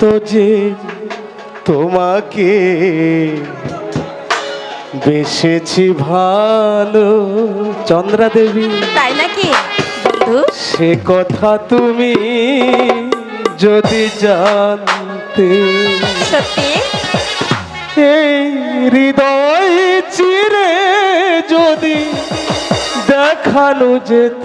কত যে তোমাকে বেসেছি ভালো চন্দ্রা দেবী তাই নাকি? সে কথা তুমি যদি জানতে। সত্যি? এই হৃদয় চিরে যদি দেখানো যেত।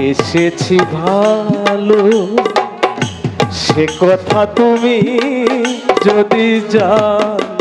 এসেছি ভালো। সে কথা তুমি যদি জানতে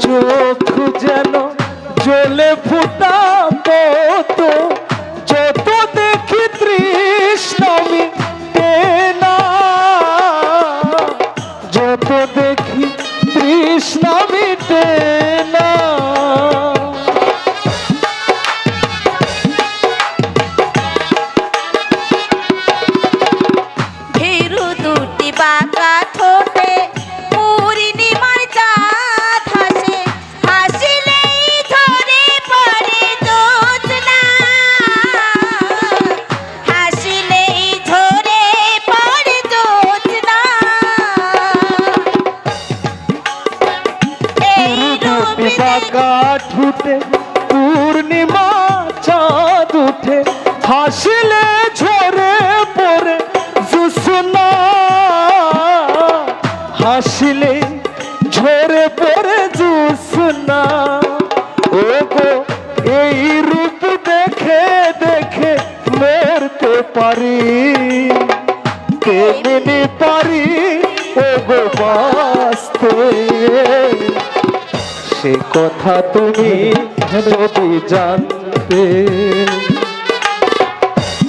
চোখ হাসিলে ঝরে পড়ে জুসনা হাসিলে ঝরে পড়ে জুসনা ও গো এই রূপ দেখে দেখে মরতে পারি। তেমনি পারি ও গো বাঁচতে? সে কথা তুমি যদি জানতে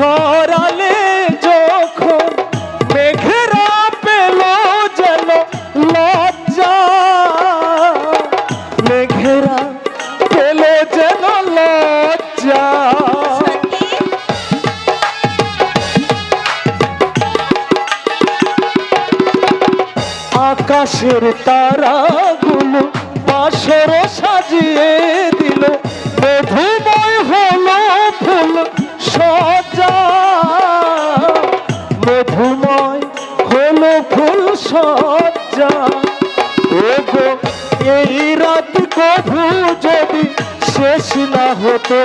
ছড়ালে যখন মেঘেরা পেল যেন লজ্জা মেঘেরা পেল যেন লজ্জা। আকাশের তারাগুলো বাসর সাজিয়ে সজ্জা। ও গো এই রাত কভু যদি শেষ না হতো,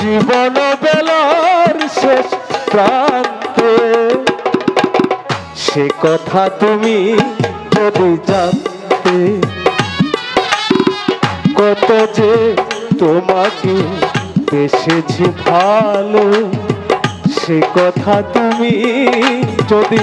জীবন বেলার শেষ প্রান্তে। সে কথা তুমি যদি জানতে, কত যে তোমাকে বেসেছি ভালো, সে কথা তুমি যদি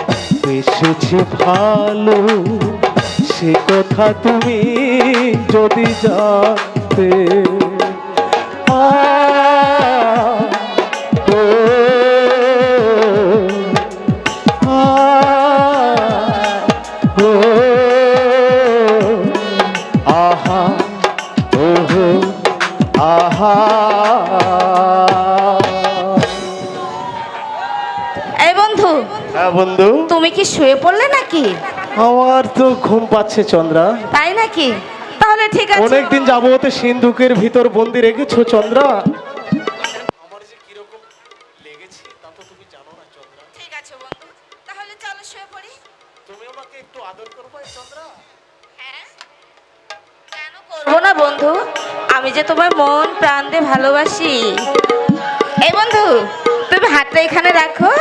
বেসেছে ভালো। সে কথা তুমি যদি জানতে আহা ওহো আহা। হ্যাঁ বন্ধু। তুমি কি শুয়ে পড়লে নাকি? আমার তো ঘুম পাচ্ছে চন্দ্রা। তাই নাকি? তাহলে ঠিক আছে। অনেকদিন যাবত সিন্ধুকের ভিতর বন্দি রেখেছো চন্দ্রা। বন্ধু। তাহলে চলো শুয়ে পড়ি। তুমি আমাকে একটু আদর করবে চন্দ্রা? হ্যাঁ? কেন করব? না বন্ধু। আমি যে তোমার মন প্রাণ দিয়ে ভালোবাসি। এই বন্ধু তুমি হাতটা এখানে রাখো।